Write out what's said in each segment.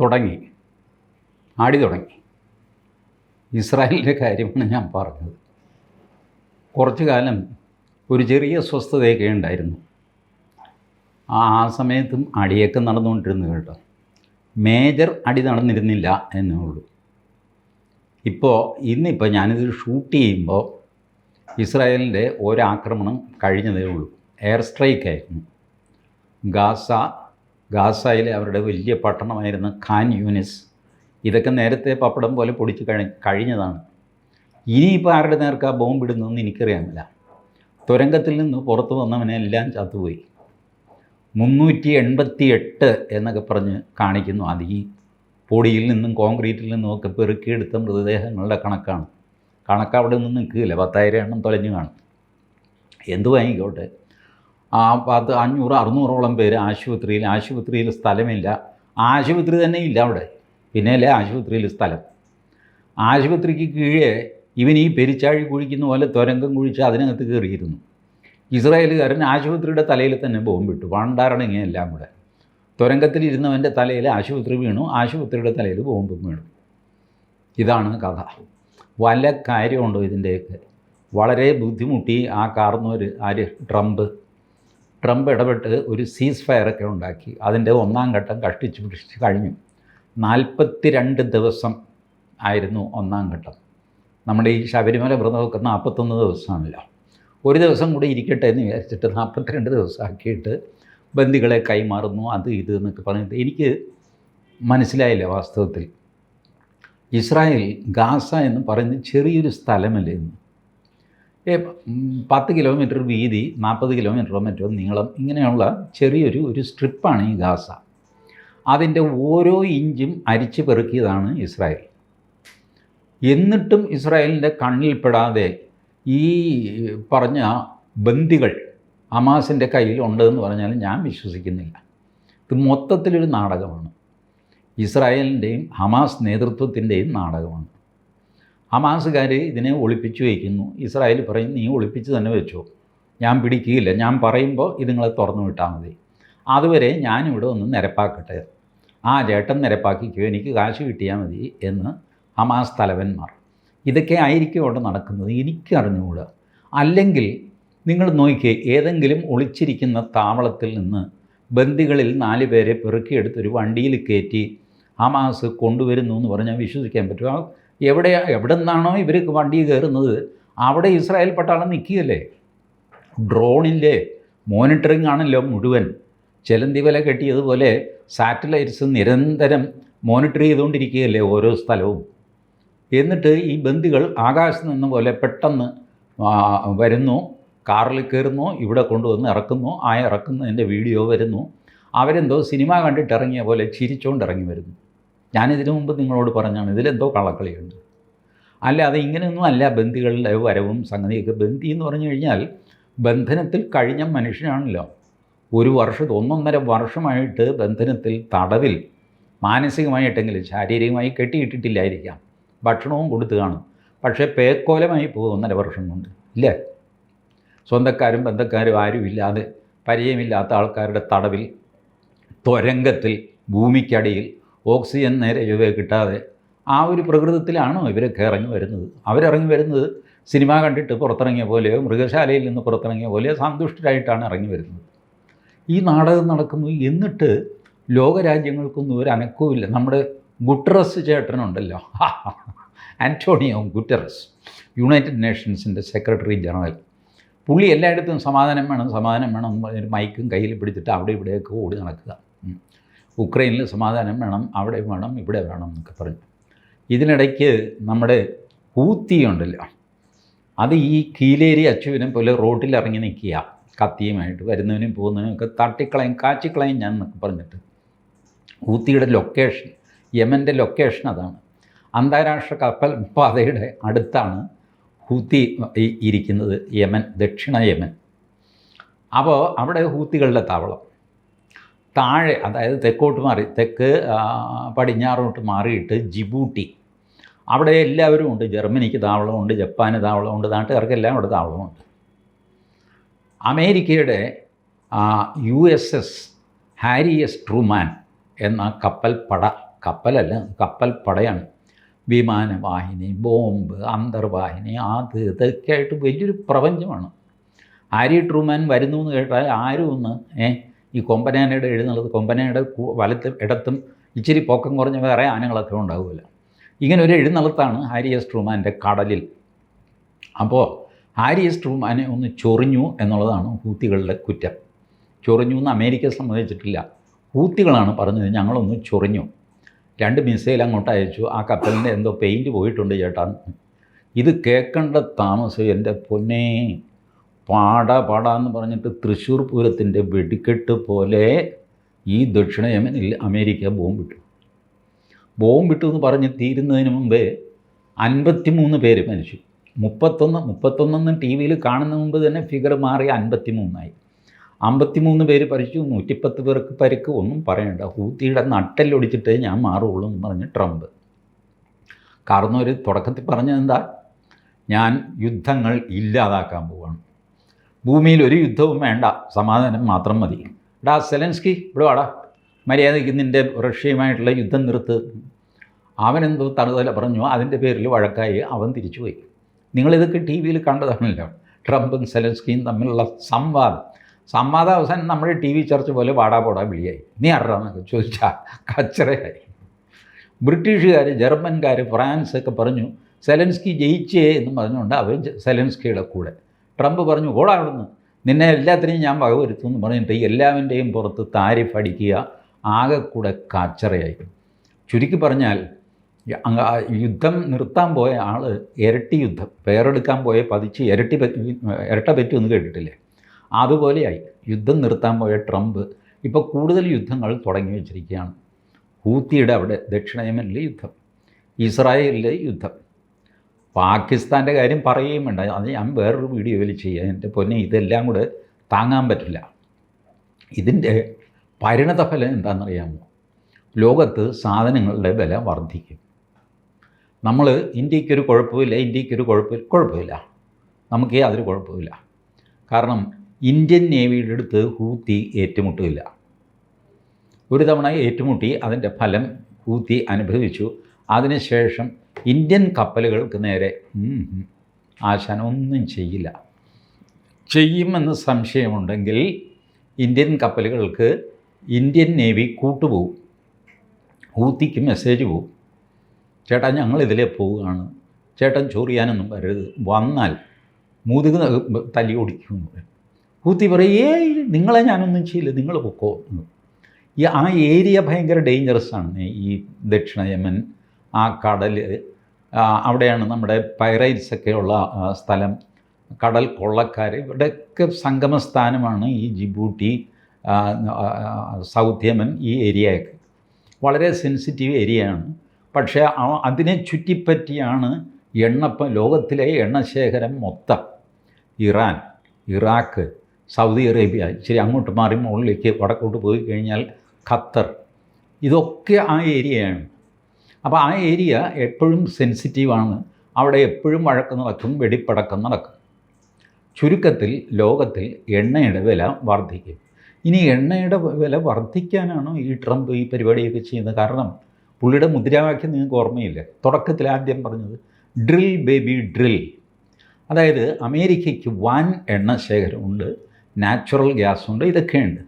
തുടങ്ങി. ആടി തുടങ്ങി. ഇസ്രായേലിന്റെ കാര്യമാണ് ഞാൻ പറഞ്ഞത്. കുറച്ചു കാലം ഒരു ചെറിയ സ്വസ്ഥതയൊക്കെ ഉണ്ടായിരുന്നു. ആ സമയത്തും അടിയൊക്കെ നടന്നുകൊണ്ടിരുന്നു കേട്ടോ. മേജർ അടി നടന്നിരുന്നില്ല എന്നേ ഉള്ളൂ. ഇപ്പോൾ ഇന്നിപ്പോൾ ഞാനിത് ഷൂട്ട് ചെയ്യുമ്പോൾ ഇസ്രായേലിന്റെ ഒരാക്രമണം കഴിഞ്ഞതേ ഉള്ളൂ. എയർ സ്ട്രൈക്ക് ആയിരുന്നു ഗാസ ഗാസയിലെ അവരുടെ വലിയ പട്ടണമായിരുന്ന ഖാൻ യൂനിസ് ഇതൊക്കെ നേരത്തെ പപ്പടം പോലെ പൊടിച്ച് കഴി കഴിഞ്ഞതാണ്. ഇനിയിപ്പോൾ ആരുടെ നേർക്ക് ആ ബോംബിടുന്നതെന്ന് എനിക്കറിയാമില്ല തുരങ്കത്തിൽ നിന്ന് പുറത്ത് വന്നവനെ എല്ലാം ചത്തുപോയി. മുന്നൂറ്റി എൺപത്തി എട്ട് എന്നൊക്കെ പറഞ്ഞ് കാണിക്കുന്നു. അത് ഈ പൊടിയിൽ നിന്നും കോൺക്രീറ്റിൽ നിന്നും ഒക്കെ പെറുക്കിയെടുത്ത മൃതദേഹങ്ങളുടെ കണക്കാണ്. കണക്ക് അവിടെ നിന്ന് നിൽക്കുകയില്ല. പത്തായിരം എണ്ണം തുലഞ്ഞു കാണും. എന്തു വാങ്ങിക്കോട്ടെ ആ പത്ത് അഞ്ഞൂറ് അറുന്നൂറോളം പേര് ആശുപത്രിയിൽ ആശുപത്രിയിൽ സ്ഥലമില്ല. ആശുപത്രി തന്നെ ഇല്ല അവിടെ. പിന്നെയല്ലേ ആശുപത്രിയിൽ സ്ഥലം? ആശുപത്രിക്ക് കീഴേ ഇവൻ ഈ പെരിച്ചാഴി കുഴിക്കുന്ന പോലെ തുരങ്കം കുഴിച്ച് അതിനകത്ത് കയറിയിരുന്നു. ഇസ്രായേലുകാരൻ ആശുപത്രിയുടെ തലയിൽ തന്നെ ബോംബിട്ടു വണ്ടാരണങ്ങി എല്ലാം കൂടെ. തുരങ്കത്തിലിരുന്നവന്റെ തലയിൽ ആശുപത്രി വീണു. ആശുപത്രിയുടെ തലയിൽ ബോംബും വീണു. ഇതാണ് കഥ. വല്ല കാര്യമുണ്ടോ ഇതിന്റെയൊക്കെ? വളരെ ബുദ്ധിമുട്ടി ആ കാർന്നവർ ആര്? ട്രംപ്. ട്രംപ് ഇടപെട്ട് ഒരു സീസ് ഫയറൊക്കെ ഉണ്ടാക്കി. അതിന്റെ ഒന്നാം ഘട്ടം കഷ്ടിച്ച് പിടിച്ച് കഴിഞ്ഞു. നാൽപ്പത്തി രണ്ട് ദിവസം ആയിരുന്നു ഒന്നാം ഘട്ടം. നമ്മുടെ ഈ ശബരിമല വ്രതമൊക്കെ നാൽപ്പത്തൊന്ന് ദിവസമാണല്ലോ. ഒരു ദിവസം കൂടി ഇരിക്കട്ടെ എന്ന് വിചാരിച്ചിട്ട് നാൽപ്പത്തിരണ്ട് ദിവസമാക്കിയിട്ട് ബന്ദികളെ കൈമാറുന്നു അത് ഇത് എന്നൊക്കെ പറഞ്ഞിട്ട് എനിക്ക് മനസ്സിലായില്ല വാസ്തവത്തിൽ. ഇസ്രായേൽ ഗാസ എന്ന് പറയുന്ന ചെറിയൊരു സ്ഥലമല്ലേ ഉം, പത്ത് കിലോമീറ്റർ വീതി നാൽപ്പത് കിലോമീറ്ററോ മറ്റോ നീളം ഇങ്ങനെയുള്ള ചെറിയൊരു ഒരു സ്ട്രിപ്പാണ് ഈ ഗാസ. അതിന്റെ ഓരോ ഇഞ്ചും അരിച്ചു പെറുക്കിയതാണ് ഇസ്രായേൽ. എന്നിട്ടും ഇസ്രായേലിന്റെ കണ്ണിൽപ്പെടാതെ ഈ പറഞ്ഞ ബന്ദികൾ ഹമാസിന്റെ കയ്യിൽ ഉണ്ടെന്ന് പറഞ്ഞാൽ ഞാൻ വിശ്വസിക്കുന്നില്ല. ഇത് മൊത്തത്തിലൊരു നാടകമാണ്. ഇസ്രായേലിന്റെയും ഹമാസ് നേതൃത്വത്തിന്റെയും നാടകമാണ്. ഹമാസുകാർ ഇതിനെ ഒളിപ്പിച്ചു വയ്ക്കുന്നു. ഇസ്രായേൽ പറയും നീ ഒളിപ്പിച്ച് തന്നെ വെച്ചോ. ഞാൻ പിടിക്കുകയില്ല. ഞാൻ പറയുമ്പോൾ ഇത് നിങ്ങളെ തുറന്നു വിട്ടാൽ മതി. അതുവരെ ഞാനിവിടെ ഒന്ന് നിരപ്പാക്കട്ടെ. ആ ചേട്ടൻ നിരപ്പാക്കിക്കോ. എനിക്ക് കാശ് കിട്ടിയാൽ മതി എന്ന് ഹമാസ് തലവന്മാർ. ഇതൊക്കെ ആയിരിക്കും അവിടെ നടക്കുന്നത്. എനിക്കറിഞ്ഞുകൂടാ അല്ലെങ്കിൽ നിങ്ങൾ നോക്കിയേ ഏതെങ്കിലും ഒളിച്ചിരിക്കുന്ന താവളത്തിൽ നിന്ന് ബന്ദികളിൽ നാല് പേരെ പെറുക്കിയെടുത്ത് ഒരു വണ്ടിയിൽ കയറ്റി ഹമാസ് കൊണ്ടുവരുന്നു എന്ന് പറഞ്ഞാൽ വിശ്വസിക്കാൻ പറ്റും ആ എവിടെ എവിടെ നിന്നാണോ ഇവർ വണ്ടി കയറുന്നത് അവിടെ ഇസ്രായേൽ പട്ടാളം നിൽക്കുകയല്ലേ? ഡ്രോണിന്റെ മോണിറ്ററിങ് ആണല്ലോ മുഴുവൻ. ചെലന്തി വില കെട്ടിയതുപോലെ സാറ്റലൈറ്റ്സ് നിരന്തരം മോണിറ്റർ ചെയ്തുകൊണ്ടിരിക്കുകയല്ലേ ഓരോ സ്ഥലവും. എന്നിട്ട് ഈ ബന്ദികൾ ആകാശത്ത് നിന്ന് പോലെ പെട്ടെന്ന് വരുന്നു കാറിൽ കയറുന്നു ഇവിടെ കൊണ്ടുവന്ന് ഇറക്കുന്നു ആ ഇറക്കുന്നതിന്റെ വീഡിയോ വരുന്നു. അവരെന്തോ സിനിമ കണ്ടിട്ട് ഇറങ്ങിയ പോലെ ചിരിച്ചുകൊണ്ട് ഇറങ്ങി വരുന്നു. ഞാനിതിനു മുമ്പ് നിങ്ങളോട് പറഞ്ഞാണ് ഇതിലെന്തോ കള്ളക്കളിയുണ്ട്. അല്ല അത് ഇങ്ങനെയൊന്നും അല്ല ബന്ദികളുടെ വരവും സംഗതിയൊക്കെ. ബന്ദി എന്ന് പറഞ്ഞു കഴിഞ്ഞാൽ ബന്ധനത്തിൽ കഴിഞ്ഞ മനുഷ്യനാണല്ലോ. ഒരു വർഷം ഒന്നൊന്നര വർഷമായിട്ട് ബന്ധനത്തിൽ തടവിൽ മാനസികമായിട്ടെങ്കിലും ശാരീരികമായി കെട്ടിയിട്ടിട്ടില്ലായിരിക്കാം. ഭക്ഷണവും കൊടുത്തു കാണും. പക്ഷേ പേക്കോലമായി പോകും ഒന്നര വർഷം കൊണ്ട് ഇല്ലേ? സ്വന്തക്കാരും ബന്ധക്കാരും ആരും ഇല്ലാതെ പരിചയമില്ലാത്ത ആൾക്കാരുടെ തടവിൽ തുരങ്കത്തിൽ ഭൂമിക്കടിയിൽ ഓക്സിജൻ നേരെ ചൊവ്വേ കിട്ടാതെ ആ ഒരു പ്രകൃതത്തിലാണോ ഇവരൊക്കെ ഇറങ്ങി വരുന്നത്? അവരിറങ്ങി വരുന്നത് സിനിമ കണ്ടിട്ട് പുറത്തിറങ്ങിയ പോലെയോ മൃഗശാലയിൽ നിന്ന് പുറത്തിറങ്ങിയ പോലെയോ സന്തുഷ്ടരായിട്ടാണ് ഇറങ്ങി വരുന്നത്. ഈ നാടകം നടക്കുന്നു. എന്നിട്ട് ലോകരാജ്യങ്ങൾക്കൊന്നും ഒരു അനക്കവുമില്ല നമ്മുടെ ഗുട്ടറസ് ചേട്ടനുണ്ടല്ലോ. ആന്റോണിയോ ഗുട്ടറസ് യുണൈറ്റഡ് നേഷൻസിന്റെ സെക്രട്ടറി ജനറൽ. പുള്ളി എല്ലായിടത്തും സമാധാനം വേണം സമാധാനം വേണം. മൈക്കും കയ്യിൽ പിടിച്ചിട്ട് അവിടെ ഇവിടെയൊക്കെ ഓടി നടക്കുക. ഉക്രൈനിൽ സമാധാനം വേണം അവിടെ വേണം ഇവിടെ വേണം എന്നൊക്കെ പറഞ്ഞു. ഇതിനിടയ്ക്ക് നമ്മുടെ ഹൂത്തി ഉണ്ടല്ല അത് ഈ കീലേരി അച്ചുവിനെ പോലെ റോട്ടിൽ ഇറങ്ങി നിൽക്കുക കത്തിയുമായിട്ട് വരുന്നവനും പോകുന്നവനും ഒക്കെ തട്ടിക്കളയും കാച്ചിക്കളയും ഞാൻ എന്നൊക്കെ പറഞ്ഞിട്ട്. ഹൂത്തിയുടെ ലൊക്കേഷൻ യമന്റെ ലൊക്കേഷൻ അതാണ്. അന്താരാഷ്ട്ര കപ്പൽ പാതയുടെ അടുത്താണ് ഹൂത്തി ഇരിക്കുന്നത് യമൻ ദക്ഷിണ യമൻ. അപ്പോൾ അവിടെ ഹൂത്തികളുടെ താവളം. താഴെ അതായത് തെക്കോട്ട് മാറി തെക്ക് പടിഞ്ഞാറോട്ട് മാറിയിട്ട് ജിബൂട്ടി. അവിടെ എല്ലാവരും ഉണ്ട്. ജർമ്മനിക്ക് താവളമുണ്ട് ജപ്പാന് താവളമുണ്ട് നാട്ടുകാർക്കെല്ലാം അവിടെ താവളമുണ്ട് അമേരിക്കയുടെ U S S Harry S Truman എന്ന കപ്പൽ പട കപ്പലല്ല കപ്പൽ പടയാണ് വിമാനവാഹിനി ബോംബ് അന്തർവാഹിനി അത് ഇതൊക്കെ ആയിട്ട് വലിയൊരു പ്രപഞ്ചമാണ്. ഹാരി ട്രൂമാൻ വരുന്നു എന്ന് കേട്ടാൽ ആരും ഒന്ന് ഏ ഈ കൊമ്പനാനയുടെ എഴുന്നള്ളത് കൊമ്പനാനയുടെ വലത്ത് ഇടത്തും ഇച്ചിരി പൊക്കം കുറഞ്ഞ വേറെ ആനകളൊക്കെ ഉണ്ടാവില്ല ഇങ്ങനെ ഒരു എഴുന്നള്ളത്താണ് ഹാരി എസ് ട്രൂമാന്റെ കടലിൽ. അപ്പോൾ ഹാരി എസ് ട്രൂമാനെ ഒന്ന് ചൊറിഞ്ഞു എന്നുള്ളതാണ് ഹൂത്തികളുടെ കുറ്റം. ചൊറിഞ്ഞു എന്ന് അമേരിക്ക സമ്മതിച്ചിട്ടില്ല ഹൂത്തികളാണ് പറഞ്ഞത് ഞങ്ങളൊന്ന് ചൊറിഞ്ഞു. രണ്ട് മിസൈൽ അങ്ങോട്ട് അയച്ചു. ആ കപ്പലിന്റെ എന്തോ പെയിന്റ് പോയിട്ടുണ്ട് ചേട്ടാ. ഇത് കേൾക്കേണ്ട താമസം എന്റെ പൊന്നേ. പാട പാട എന്ന് പറഞ്ഞിട്ട് തൃശ്ശൂർ പൂരത്തിന്റെ വെടിക്കെട്ട് പോലെ ഈ ദക്ഷിണ യമനിൽ അമേരിക്ക ബോംബിട്ടു. ബോംബിട്ടു എന്ന് പറഞ്ഞ് തീരുന്നതിന് മുമ്പേ അൻപത്തിമൂന്ന് പേര് മരിച്ചു. മുപ്പത്തൊന്ന് മുപ്പത്തൊന്നെന്ന് ടി വിയിൽ കാണുന്ന മുമ്പ് തന്നെ ഫിഗർ മാറി അൻപത്തിമൂന്നായി. അമ്പത്തിമൂന്ന് പേര് പരിച്ചു നൂറ്റിപ്പത്ത് പേർക്ക് പരിക്ക് ഒന്നും പറയണ്ട. ഹൂത്തിയുടെ നട്ടെല്ലൊടിച്ചിട്ടേ ഞാൻ മാറുള്ളൂ എന്ന് പറഞ്ഞ് ട്രംപ്. കാരണം ഒരു തുടക്കത്തിൽ പറഞ്ഞത് എന്താ ഞാൻ യുദ്ധങ്ങൾ ഇല്ലാതാക്കാൻ പോവാണ്. ഭൂമിയിൽ ഒരു യുദ്ധവും വേണ്ട. സമാധാനം മാത്രം മതി. എടാ സെലൻസ്കി ഇവിടെ വാടാ. മര്യാദയ്ക്ക് നിന്റെ റഷ്യയുമായിട്ടുള്ള യുദ്ധം നിർത്ത്. അവനെന്തോ തണുതല പറഞ്ഞു. അതിന്റെ പേരിൽ വഴക്കായി അവൻ തിരിച്ചുപോയി. നിങ്ങളിതൊക്കെ ടി വിയിൽ കണ്ടതാണല്ലോ. ട്രംപും സെലൻസ്കിയും തമ്മിലുള്ള സംവാദം. സംവാദ അവസാനം നമ്മുടെ ടി വി ചർച്ച പോലെ വാടാ പോടാ വിളിയായി. നീ അറിയാമെന്നൊക്കെ ചോദിച്ചാൽ കച്ചറയായി. ബ്രിട്ടീഷുകാർ ജർമ്മൻകാർ ഫ്രാൻസ് ഒക്കെ പറഞ്ഞു സെലൻസ്കി ജയിച്ചേ എന്ന് പറഞ്ഞുകൊണ്ട് അവർ ജ- സെലൻസ്കിയുടെ കൂടെ. ട്രംപ് പറഞ്ഞു ഓടാ അവിടുന്ന്. നിന്നെ എല്ലാത്തിനെയും ഞാൻ വകവരുത്തും എന്ന് പറഞ്ഞിട്ട് എല്ലാവന്റെയും പുറത്ത് താരിഫ് അടിക്കുക ആകെക്കൂടെ കൂടെ കാച്ചറയായി ചുരുക്കി പറഞ്ഞാൽ യുദ്ധം നിർത്താൻ പോയ ആൾ ഇരട്ടി യുദ്ധം. പേരെടുക്കാൻ പോയ പതിച്ച് ഇരട്ടി ഇരട്ട പറ്റുമെന്ന് കേട്ടിട്ടില്ലേ? അതുപോലെയായി യുദ്ധം നിർത്താൻ പോയ ട്രംപ് ഇപ്പോൾ കൂടുതൽ യുദ്ധങ്ങൾ തുടങ്ങി വെച്ചിരിക്കുകയാണ്. ഹൂത്തിയുടെ അവിടെ ദക്ഷിണ യമനിലെ യുദ്ധം ഇസ്രായേലിലെ യുദ്ധം. പാകിസ്ഥാന്റെ കാര്യം പറയുകയും വേണ്ട. അത് ഞാൻ വേറൊരു വീഡിയോയിൽ ചെയ്യാം. എന്റെ പൊന്നെ ഇതെല്ലാം കൂടെ താങ്ങാൻ പറ്റില്ല. ഇതിന്റെ പരിണതഫലം എന്താണെന്നറിയാമോ? ലോകത്ത് സാധനങ്ങളുടെ വില വർദ്ധിക്കും. നമ്മൾ ഇന്ത്യക്കൊരു കുഴപ്പമില്ല ഇന്ത്യക്കൊരു കുഴപ്പമില്ല. കുഴപ്പമില്ല. നമുക്ക് യാതൊരു കുഴപ്പമില്ല. കാരണം ഇന്ത്യൻ നേവിയുടെ അടുത്ത് ഹൂത്തി ഏറ്റുമുട്ടില്ല ഒരു തവണ ഏറ്റുമുട്ടി അതിന്റെ ഫലം ഹൂത്തി അനുഭവിച്ചു. അതിനുശേഷം ഇന്ത്യൻ കപ്പലുകൾക്ക് നേരെ ആശാൻ ഒന്നും ചെയ്യില്ല. ചെയ്യുമെന്ന് സംശയമുണ്ടെങ്കിൽ ഇന്ത്യൻ കപ്പലുകൾക്ക് ഇന്ത്യൻ നേവി കൂട്ടുപോകും. ഹൂത്തിക്ക് മെസ്സേജ് പോകും ചേട്ടാ ഞങ്ങൾ പോവുകയാണ്. ചേട്ടൻ ചൊറിയാനൊന്നും വരരുത്. വന്നാൽ മുതുക് തല്ലി ഓടിക്കുമെന്ന് പറയും ഹൂത്തി പറയും ഏ നിങ്ങളെ ഞാനൊന്നും ചെയ്യില്ല. നിങ്ങൾ പൊക്കോ. ഈ ആ ഏരിയ ഭയങ്കര ഡേഞ്ചറസ് ആണ് ഈ ദക്ഷിണ യമൻ ആ കടൽ അവിടെയാണ് നമ്മുടെ പൈറൈറ്റ്സ് ഒക്കെയുള്ള സ്ഥലം. കടൽ കൊള്ളക്കാർ ഇവിടെയൊക്കെ സംഗമസ്ഥാനമാണ് ഈ ജിബൂട്ടി സൗത്ത് യമൻ ഈ ഏരിയയൊക്കെ. വളരെ സെൻസിറ്റീവ് ഏരിയയാണ്. പക്ഷേ അതിനെ ചുറ്റിപ്പറ്റിയാണ് എണ്ണപ്പം ലോകത്തിലെ എണ്ണശേഖരം മൊത്തം. ഇറാൻ ഇറാഖ് സൗദി അറേബ്യ ഇച്ചിരി അങ്ങോട്ട് മാറി മുകളിലേക്ക് വടക്കോട്ട് പോയി കഴിഞ്ഞാൽ ഖത്തർ. ഇതൊക്കെ ആ ഏരിയയാണ്. അപ്പോൾ ആ ഏരിയ എപ്പോഴും സെൻസിറ്റീവാണ് അവിടെ എപ്പോഴും വഴക്ക് നടക്കും വെടിപ്പടക്കം നടക്കും. ചുരുക്കത്തിൽ ലോകത്തിൽ എണ്ണയുടെ വില വർദ്ധിക്കും. ഇനി എണ്ണയുടെ വില വർദ്ധിക്കാനാണ് ഈ ട്രംപ് ഈ പരിപാടിയൊക്കെ ചെയ്യുന്നത്? കാരണം പുള്ളിയുടെ മുദ്രാവാക്യം നിങ്ങൾക്ക് ഓർമ്മയില്ല? തുടക്കത്തിൽ ആദ്യം പറഞ്ഞത് ഡ്രിൽ ബേബി ഡ്രിൽ. അതായത് അമേരിക്കയ്ക്ക് വൻ എണ്ണ ശേഖരമുണ്ട് നാച്ചുറൽ ഗ്യാസുണ്ട് ഇതൊക്കെയുണ്ട്.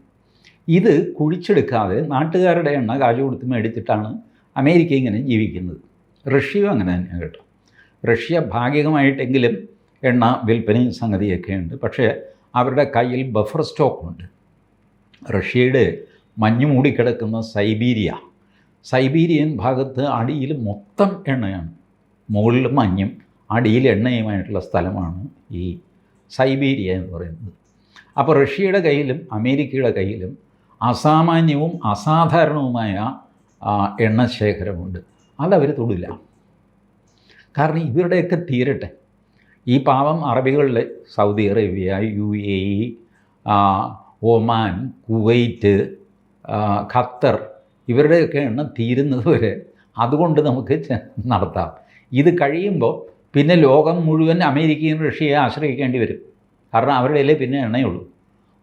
ഇത് കുഴിച്ചെടുക്കാതെ നാട്ടുകാരുടെ എണ്ണ കാശ് കൊടുത്ത് മേടിച്ചിട്ടാണ് അമേരിക്ക ഇങ്ങനെ ജീവിക്കുന്നത്. റഷ്യയും അങ്ങനെ തന്നെയാണ് കേട്ടോ. റഷ്യ ഭാഗികമായിട്ടെങ്കിലും എണ്ണ വിൽപ്പനയും സംഗതിയൊക്കെ ഉണ്ട്. പക്ഷേ അവരുടെ കയ്യിൽ ബഫർ സ്റ്റോക്കുണ്ട് റഷ്യയുടെ മഞ്ഞ് മൂടിക്കിടക്കുന്ന സൈബീരിയ. സൈബീരിയൻ ഭാഗത്ത് അടിയിൽ മൊത്തം എണ്ണയാണ്. മുകളിൽ മഞ്ഞും അടിയിൽ എണ്ണയുമായിട്ടുള്ള സ്ഥലമാണ് ഈ സൈബീരിയ എന്ന് പറയുന്നത്. അപ്പോൾ റഷ്യയുടെ കയ്യിലും അമേരിക്കയുടെ കയ്യിലും അസാമാന്യവും അസാധാരണവുമായ എണ്ണശേഖരമുണ്ട് അതവർ തൊടില്ല. കാരണം ഇവരുടെയൊക്കെ തീരട്ടെ. ഈ പാവം അറബികളിലെ Saudi Arabia U A E Oman Kuwait Qatar ഇവരുടെയൊക്കെ എണ്ണം തീരുന്നത് വരെ അതുകൊണ്ട് നമുക്ക് നടത്താം. ഇത് കഴിയുമ്പോൾ പിന്നെ ലോകം മുഴുവൻ അമേരിക്കയും റഷ്യയെ ആശ്രയിക്കേണ്ടി വരും. കാരണം അവരുടെ കയ്യിലേ പിന്നെ എണ്ണയുള്ളൂ.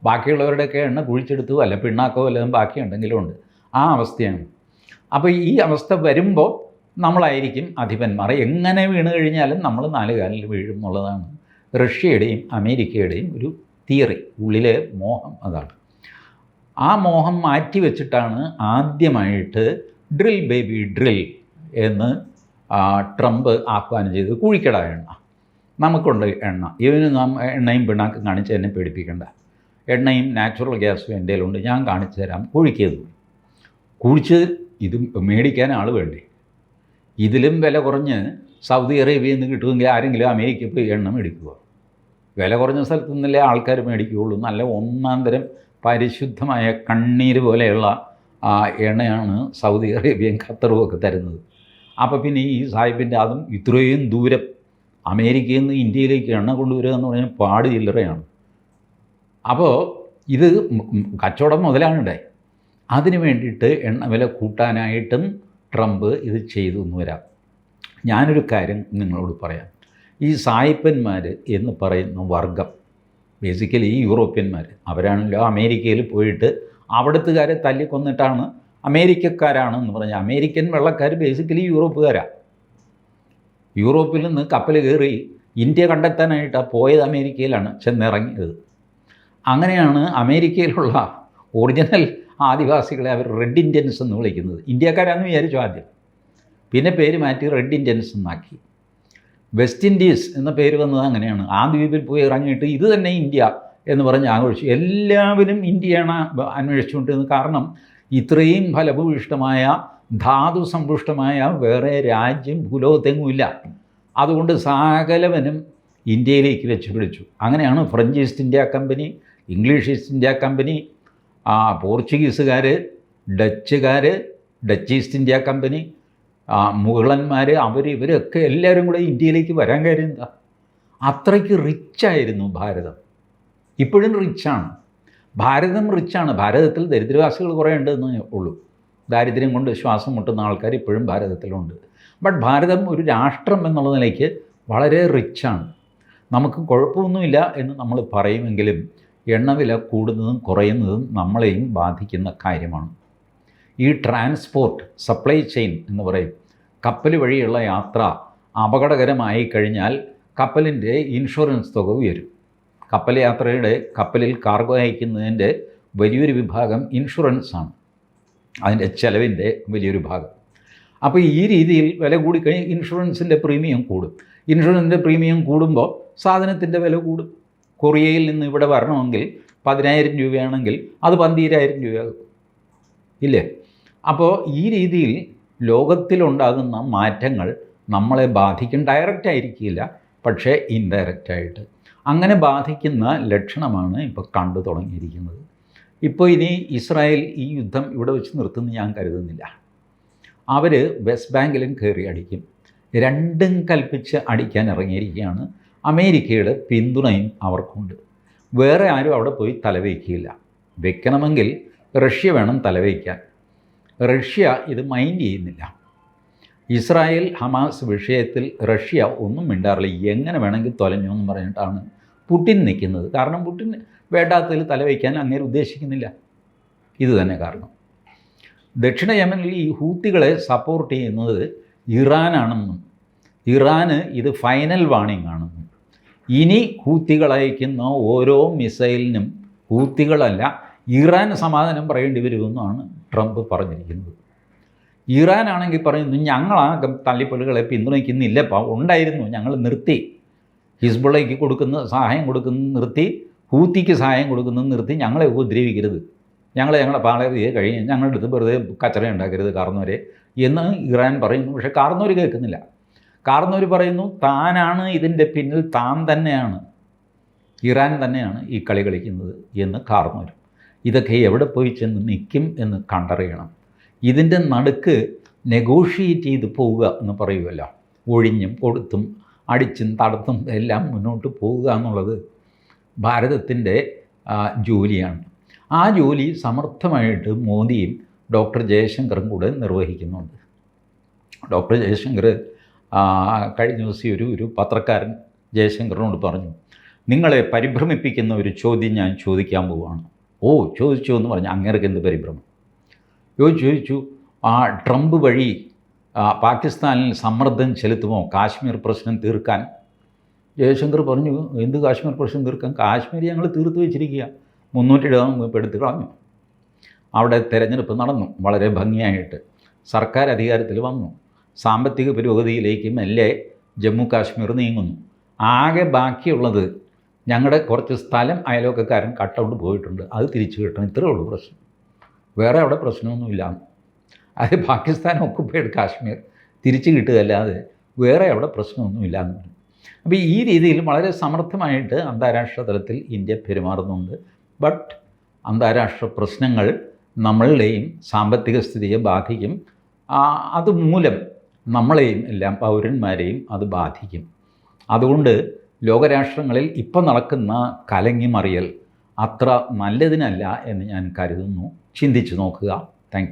ബാക്കിയുള്ളവരുടെയൊക്കെ എണ്ണ കുഴിച്ചെടുത്തു അല്ല പിണ്ണാക്കോ വല്ലതും ബാക്കിയുണ്ടെങ്കിലും ഉണ്ട് ആ അവസ്ഥയാണ്. അപ്പോൾ ഈ അവസ്ഥ വരുമ്പോൾ നമ്മളായിരിക്കും അധിപന്മാർ. എങ്ങനെ വീണ് കഴിഞ്ഞാലും നമ്മൾ നാല് കാലിൽ വീഴും എന്നുള്ളതാണ് റഷ്യയുടെയും അമേരിക്കയുടെയും ഒരു തിയറി ഉള്ളിലെ മോഹം അതാണ്. ആ മോഹം മാറ്റി വെച്ചിട്ടാണ് ആദ്യമായിട്ട് ഡ്രിൽ ബേബി ഡ്രിൽ എന്ന് ട്രംപ് ആഹ്വാനം ചെയ്തത് കുഴിക്കട എണ്ണ. നമുക്കുണ്ട് എണ്ണ. ഇവന് നാം എണ്ണയും പിണ്ണാക്കും കാണിച്ച് എന്നെ പേടിപ്പിക്കേണ്ട. എണ്ണയും നാച്ചുറൽ ഗ്യാസും എന്റെ ഉണ്ട് ഞാൻ കാണിച്ചു തരാം. കുഴിക്കത് കുഴിച്ച് ഇത് മേടിക്കാൻ ആൾ വേണ്ടേ? ഇതിലും വില കുറഞ്ഞ് സൗദി അറേബ്യയിൽ നിന്ന് കിട്ടുമെങ്കിൽ ആരെങ്കിലും അമേരിക്കയിൽ പോയി എണ്ണ മേടിക്കുക. വില കുറഞ്ഞ സ്ഥലത്ത് നിന്നല്ലേ ആൾക്കാർ മേടിക്കുകയുള്ളൂ. നല്ല ഒന്നാം തരം പരിശുദ്ധമായ കണ്ണീര് പോലെയുള്ള ആ എണ്ണയാണ് സൗദി അറേബ്യയും ഖത്തറും ഒക്കെ തരുന്നത്. അപ്പോൾ പിന്നെ ഈ സാഹിബിന്റെ അതും ഇത്രയും ദൂരം അമേരിക്കയിൽ നിന്ന് ഇന്ത്യയിലേക്ക് എണ്ണ കൊണ്ടുവരിക എന്ന് പറഞ്ഞാൽ പാട് ചില്ലറയാണ്. അപ്പോൾ ഇത് കച്ചവടം മുതലാകണ്ടേ അതിന് വേണ്ടിയിട്ട് എണ്ണ വില കൂട്ടാനായിട്ടും ട്രംപ് ഇത് ചെയ്തു എന്ന് വരാം. ഞാനൊരു കാര്യം നിങ്ങളോട് പറയാം. ഈ സായിപ്പന്മാർ എന്ന് പറയുന്ന വർഗം ബേസിക്കലി ഈ യൂറോപ്യന്മാർ അവരാണല്ലോ അമേരിക്കയിൽ പോയിട്ട് അവിടുത്തുകാരെ തല്ലിക്കൊന്നിട്ടാണ് അമേരിക്കക്കാരാണ് എന്ന് പറഞ്ഞാൽ അമേരിക്കൻ വെള്ളക്കാർ ബേസിക്കലി യൂറോപ്പുകാരാണ് യൂറോപ്പിൽ നിന്ന് കപ്പൽ കയറി ഇന്ത്യ കണ്ടെത്താനായിട്ടാണ് പോയത് അമേരിക്കയിലാണ് ചെന്നിറങ്ങിയത്. അങ്ങനെയാണ് അമേരിക്കയിലുള്ള ഒറിജിനൽ ആദിവാസികളെ അവർ റെഡ് ഇന്ത്യൻസ് എന്ന് വിളിക്കുന്നത്. ഇന്ത്യക്കാരാണെന്ന് വിചാരിച്ചു ആദ്യം. പിന്നെ പേര് മാറ്റി റെഡ് ഇന്ത്യൻസ് എന്നാക്കി. വെസ്റ്റ് ഇൻഡീസ് എന്ന പേര് വന്നത് അങ്ങനെയാണ്. ആ ദ്വീപിൽ പോയി ഇറങ്ങിയിട്ട് ഇത് തന്നെ ഇന്ത്യ എന്ന് പറഞ്ഞ് ആഘോഷിച്ചു. എല്ലാവരും ഇന്ത്യയാണ് അന്വേഷിച്ചുകൊണ്ടിരുന്നത്. കാരണം ഇത്രയും ഫലഭൂയിഷ്ടമായ ധാതു സമ്പുഷ്ടമായ വേറെ രാജ്യം ഭൂലോകത്തെങ്ങുമില്ല അതുകൊണ്ട് സകലവനും ഇന്ത്യയിലേക്ക് വെച്ച് പിടിച്ചു അങ്ങനെയാണ് French East India company English East India company ആ, പോർച്ചുഗീസുകാർ ഡച്ചുകാർ ഡച്ച് ഈസ്റ്റ് ഇന്ത്യ കമ്പനി ആ, മുഗളന്മാർ അവർ ഇവരൊക്കെ എല്ലാവരും കൂടെ ഇന്ത്യയിലേക്ക് വരാൻ കാര്യം എന്താ? അത്രയ്ക്ക് റിച്ചായിരുന്നു ഭാരതം. ഇപ്പോഴും റിച്ചാണ് ഭാരതം റിച്ചാണ് ഭാരതത്തിൽ ദരിദ്രവാസികൾ കുറേ ഉണ്ടെന്ന് ഉള്ളൂ. ദാരിദ്ര്യം കൊണ്ട് ശ്വാസം മുട്ടുന്ന ആൾക്കാർ ഇപ്പോഴും ഭാരതത്തിലുണ്ട്. ബട്ട് ഭാരതം ഒരു രാഷ്ട്രം എന്നുള്ള നിലയ്ക്ക് വളരെ റിച്ചാണ് നമുക്ക് കുഴപ്പമൊന്നുമില്ല എന്ന് നമ്മൾ പറയുമെങ്കിലും എണ്ണവില കൂടുന്നതും കുറയുന്നതും നമ്മളെയും ബാധിക്കുന്ന കാര്യമാണ്. ഈ ട്രാൻസ്പോർട്ട് സപ്ലൈ ചെയിൻ എന്ന് പറയും. കപ്പൽ വഴിയുള്ള യാത്ര അപകടകരമായി കഴിഞ്ഞാൽ കപ്പലിന്റെ ഇൻഷുറൻസ് തുക ഉയരും. കപ്പൽ യാത്രയുടെ കപ്പലിൽ കാർഗോ അയക്കുന്നതിന്റെ വലിയൊരു വിഭാഗം ഇൻഷുറൻസാണ് അതിന്റെ ചെലവിന്റെ വലിയൊരു ഭാഗം. അപ്പോൾ ഈ രീതിയിൽ വില കൂടിക്കഴിഞ്ഞ് ഇൻഷുറൻസിന്റെ പ്രീമിയം കൂടും. ഇൻഷുറൻസിന്റെ പ്രീമിയം കൂടുമ്പോൾ സാധനത്തിന്റെ വില കൂടും. കൊറിയയിൽ നിന്ന് ഇവിടെ വരണമെങ്കിൽ പതിനായിരം രൂപയാണെങ്കിൽ അത് പന്തീരായിരം രൂപയാകും. ഇല്ലേ? അപ്പോൾ ഈ രീതിയിൽ ലോകത്തിലുണ്ടാകുന്ന മാറ്റങ്ങൾ നമ്മളെ ബാധിക്കും. ഡയറക്റ്റ് ആയിരിക്കില്ല പക്ഷേ ഇൻഡയറക്റ്റായിട്ട് അങ്ങനെ ബാധിക്കുന്ന ലക്ഷണമാണ് ഇപ്പോൾ കണ്ടു തുടങ്ങിയിരിക്കുന്നത്. ഇപ്പോൾ ഇനി ഇസ്രായേൽ ഈ യുദ്ധം ഇവിടെ വെച്ച് നിർത്തുമെന്ന് ഞാൻ കരുതുന്നില്ല. അവർ വെസ്റ്റ് ബാങ്കിലും കയറി അടിക്കും. രണ്ടും കൽപ്പിച്ച് അടിക്കാൻ ഇറങ്ങിയിരിക്കുകയാണ്. അമേരിക്കയുടെ പിന്തുണയും അവർക്കുണ്ട്. വേറെ ആരും അവിടെ പോയി തലവയ്ക്കില്ല വെക്കണമെങ്കിൽ റഷ്യ വേണം തലവയ്ക്കാൻ റഷ്യ ഇത് മൈൻഡ് ചെയ്യുന്നില്ല. ഇസ്രായേൽ ഹമാസ് വിഷയത്തിൽ റഷ്യ ഒന്നും മിണ്ടാറില്ല. എങ്ങനെ വേണമെങ്കിൽ തൊലഞ്ഞു എന്ന് പറഞ്ഞിട്ടാണ് പുടിൻ നിൽക്കുന്നത്. കാരണം പുടിൻ വേണ്ടാത്തതിൽ തലവയ്ക്കാൻ അങ്ങനെ ഉദ്ദേശിക്കുന്നില്ല. ഇത് തന്നെ കാരണം. ദക്ഷിണ യമനിൽ ഈ ഹൂത്തികളെ സപ്പോർട്ട് ചെയ്യുന്നത് ഇറാനാണെന്നും ഇറാന് ഇത് ഫൈനൽ വാണിംഗ് ആണെന്നും ഇനി ഹൂത്തികൾ അയക്കുന്ന ഓരോ മിസൈലിനും ഹൂത്തികളല്ല ഇറാൻ സമാധാനം പറയേണ്ടി വരുമെന്നാണ് ട്രംപ് പറഞ്ഞിരിക്കുന്നത്. ഇറാൻ ആണെങ്കിൽ പറയുന്നു ഞങ്ങൾ ആ തല്ലിപ്പൊലികളെ പിന്തുണയ്ക്കുന്നില്ലപ്പാ ഉണ്ടായിരുന്നു ഞങ്ങൾ നിർത്തി. ഹിസ്ബുള്ളയ്ക്ക് കൊടുക്കുന്ന സഹായം കൊടുക്കുന്നത് നിർത്തി ഹൂത്തിക്ക് സഹായം കൊടുക്കുന്നത് നിർത്തി ഞങ്ങളെ ഉപദ്രവിക്കരുത്. ഞങ്ങളെ ഞങ്ങളുടെ പാളയെ കഴിഞ്ഞ് ഞങ്ങളുടെ അടുത്ത് വെറുതെ കച്ചറ ഉണ്ടാക്കരുത് കാർന്നവരെ എന്ന് ഇറാൻ പറയുന്നു. പക്ഷേ കാർന്നവർ കേൾക്കുന്നില്ല. കാർന്നവർ പറയുന്നു താനാണ് ഇതിന്റെ പിന്നിൽ താൻ തന്നെയാണ്. ഇറാൻ തന്നെയാണ് ഈ കളി കളിക്കുന്നത് എന്ന് കാർന്നൂർ ഇതൊക്കെ എവിടെ പോയി ചെന്ന് നിൽക്കും എന്ന് കണ്ടറിയണം. ഇതിന്റെ നടുക്ക് നെഗോഷിയേറ്റ് ചെയ്ത് പോവുക എന്ന് പറയുമല്ലോ ഒഴിഞ്ഞും കൊടുത്തും അടിച്ചും തടത്തും എല്ലാം മുന്നോട്ട് പോവുക എന്നുള്ളത് ഭാരതത്തിന്റെ ജോലിയാണ്. ആ ജോലി സമർത്ഥമായിട്ട് മോദിയും ഡോക്ടർ ജയശങ്കറും കൂടെ നിർവഹിക്കുന്നുണ്ട്. ഡോക്ടർ ജയശങ്കർ കഴിഞ്ഞ ദിവസം ഒരു ഒരു പത്രക്കാരൻ ജയശങ്കറിനോട് പറഞ്ഞു നിങ്ങളെ പരിഭ്രമിപ്പിക്കുന്ന ഒരു ചോദ്യം ഞാൻ ചോദിക്കാൻ പോവുകയാണ് ഓ ചോദിച്ചു എന്ന് പറഞ്ഞു അങ്ങേർക്ക് എന്ത് പരിഭ്രമം? യോ ചോദിച്ചു ആ ട്രംപ് വഴി പാകിസ്ഥാനിൽ സമ്മർദ്ദം ചെലുത്തുമോ? കാശ്മീർ പ്രശ്നം തീർക്കാൻ? ജയശങ്കർ പറഞ്ഞു എന്ത് കാശ്മീർ പ്രശ്നം തീർക്കാൻ? കാശ്മീർ ഞങ്ങൾ തീർത്ത് വെച്ചിരിക്കുക മുന്നൂറ്റി എഴുപത് എടുത്ത് കളഞ്ഞു. അവിടെ തെരഞ്ഞെടുപ്പ് നടന്നു വളരെ ഭംഗിയായിട്ട്. സർക്കാർ അധികാരത്തിൽ വന്നു. സാമ്പത്തിക പുരോഗതിയിലേക്ക് മെല്ലെ ജമ്മു കാശ്മീർ നീങ്ങുന്നു. ആകെ ബാക്കിയുള്ളത് ഞങ്ങളുടെ കുറച്ച് സ്ഥലം അയലോക്കക്കാരൻ കട്ടൗണ്ട് പോയിട്ടുണ്ട്. അത് തിരിച്ചു കിട്ടണം. ഇത്രയേ ഉള്ളൂ പ്രശ്നം. വേറെ അവിടെ പ്രശ്നമൊന്നുമില്ല. അത് പാകിസ്ഥാൻ ഒക്കുപ്പൈഡ് കാശ്മീർ. തിരിച്ചു കിട്ടുകയല്ലാതെ വേറെ അവിടെ പ്രശ്നമൊന്നുമില്ല എന്ന് പറഞ്ഞു. അപ്പോൾ ഈ രീതിയിൽ വളരെ സമർത്ഥമായിട്ട് അന്താരാഷ്ട്ര തലത്തിൽ ഇന്ത്യ പെരുമാറുന്നുണ്ട്. ബട്ട് അന്താരാഷ്ട്ര പ്രശ്നങ്ങൾ നമ്മളുടെയും സാമ്പത്തിക സ്ഥിതിയെ ബാധിക്കും. അതുമൂലം നമ്മളെയും എല്ലാം പൗരന്മാരെയും അത് ബാധിക്കും. അതുകൊണ്ട് ലോകരാഷ്ട്രങ്ങളിൽ ഇപ്പം നടക്കുന്ന കലങ്ങിമറിയൽ അത്ര നല്ലതിനല്ല എന്ന് ഞാൻ കരുതുന്നു. ചിന്തിച്ചു നോക്കുക. താങ്ക്